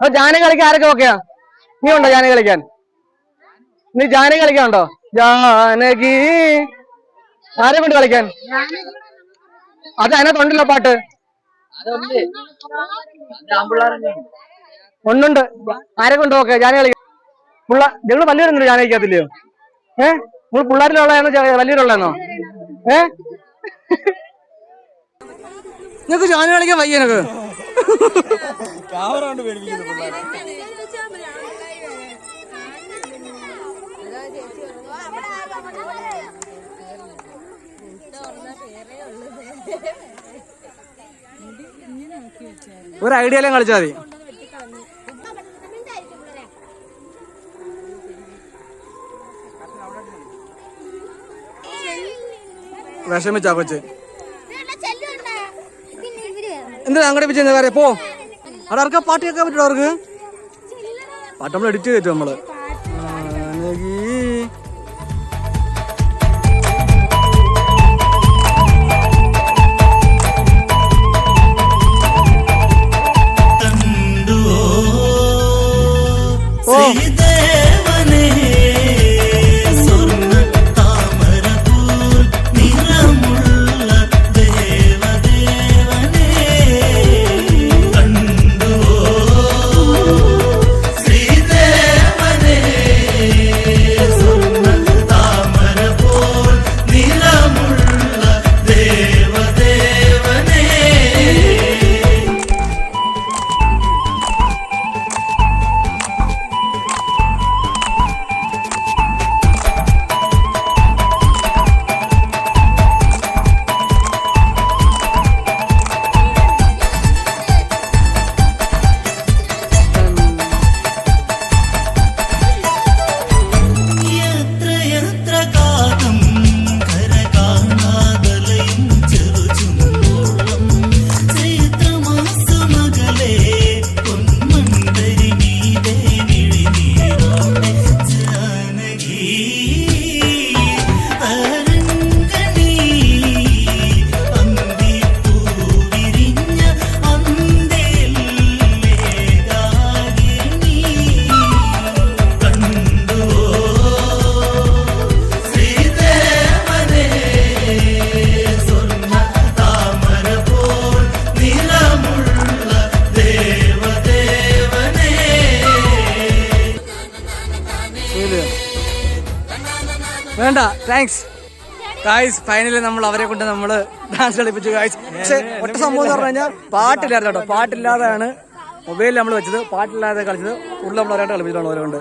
അപ്പൊ ജാന കളിക്കാൻ ആരൊക്കെ ഓക്കെയാ നീ ഉണ്ടോ ജാന കളിക്കാൻ? നീ ജാന കളിക്കാനുണ്ടോ ജാനകി. ആരെ കൊണ്ട് കളിക്കാൻ? അത് അതിനകത്തുണ്ടല്ലോ പാട്ട്? ഒന്നുണ്ട്. ആരെ കൊണ്ട് ഓക്കെ ജാന കളിക്കാൻ. പിള്ള നിങ്ങൾ വലിയൊരു ജാന കളിക്കാത്തില്ലയോ? ഏ? നിങ്ങൾ പിള്ളേരിലുള്ളതാണോ വലിയൊരുള്ളതാണോ? ഏ? നിങ്ങക്ക് ജാന കളിക്കാൻ വയ്യ നിനക്ക് ഒരു ഐഡിയ എല്ലാം കളിച്ചാൽ മതി. വിഷമിച്ചാ കൊച്ച് എന്തിനാ അങ്ങോട്ട് പിച്ചെന്ന് കാര്യം പോ. അവിടെ ആർക്കാ പാട്ട് കേൾക്കാൻ പറ്റുമോ അവർക്ക്? പാട്ട് നമ്മൾ എഡിറ്റ് ചെയ്തു നമ്മൾ. വേണ്ട താങ്ക്സ് ഗായ്സ് ഫൈനലി നമ്മൾ അവരെ കൊണ്ട് നമ്മൾ ഡാൻസ് കളിപ്പിച്ചു ഗായ്സ് പക്ഷെ ഒറ്റ സംഭവം എന്ന് പറഞ്ഞു കഴിഞ്ഞാൽ പാട്ടില്ലാതെ കേട്ടോ. പാട്ടില്ലാതെയാണ് മൊബൈലിൽ നമ്മൾ വെച്ചത്. പാട്ടില്ലാതെ കളിച്ചത്. ഉള്ള നമ്മൾ ഒരാട്ട് കളിപ്പിച്ചിട്ടാണ് അവരെ കൊണ്ട്